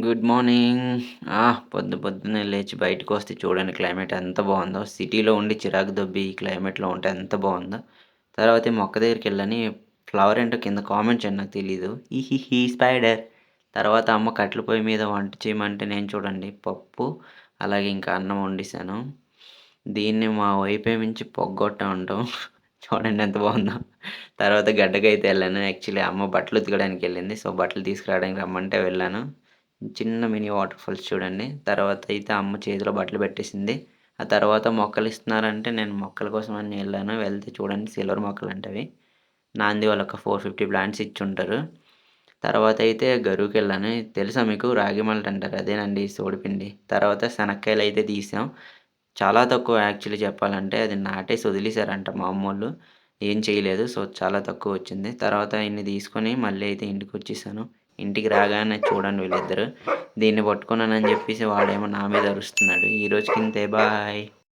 Good morning. పొద్దు పొద్దున్నే లేచి బయటకొస్తే చూడండి క్లైమేట్ ఎంత బాగుందో సిటీలో ఉండి చిరాకు దొబ్బి ఈ క్లైమేట్‌లో ఉంటే ఎంత బాగుందో తర్వాత మొక్క దగ్గరికి వెళ్ళని ఫ్లవర్ ఏంటో కింద కామెంట్ చేయండి నాకు తెలీదు. He spider. తర్వాత అమ్మ కట్టెల పొయ్యి మీద వంట చేయమంటే నేను చూడండి పప్పు, అలాగే ఇంకా అన్నం వండేసాను. దీన్ని మా వైపే మించి పొగ్గొట్టం ఉంటాం చూడండి ఎంత బాగుందో తర్వాత గడ్డకైతే వెళ్ళాను యాక్చువల్లీ అమ్మ బట్టలు ఉతకడానికి వెళ్ళింది సో, బట్టలు తీసుకురావడానికి రమ్మంటే వెళ్ళాను. చిన్న మినీ వాటర్ ఫాల్స్ చూడండి. తర్వాత అయితే అమ్మ చేతిలో బట్టలు పెట్టేసింది. ఆ తర్వాత మొక్కలు ఇస్తున్నారంటే నేను మొక్కల కోసం అని వెళ్ళాను. వెళ్తే చూడండి సిల్వర్ మొక్కలు అవి. నాంది వాళ్ళు ఒక 450 ప్లాంట్స్ ఇచ్చుంటారు. తర్వాత అయితే గరువుకి వెళ్ళాను తెలుసా మీకు రాగి మల్ట్ అంటారు. అదేనండి సోడిపిండి. తర్వాత శనక్కాయలు అయితే తీసాం. చాలా తక్కువ యాక్చువల్లీ చెప్పాలంటే. అది నాటేసి వదిలేశారంట మా అమ్మోళ్ళు. ఏం చేయలేదు. సో, చాలా తక్కువ వచ్చింది. తర్వాత ఇన్ని తీసుకొని మళ్ళీ అయితే ఇంటికి వచ్చేసాను ఇంటికి రాగానే చూడండి వీళ్ళిద్దరు. దీన్ని పట్టుకున్నానని చెప్పేసి వాడేమో నా మీద అరుస్తున్నాడు. ఈ రోజుకి ఇంతే బాయ్.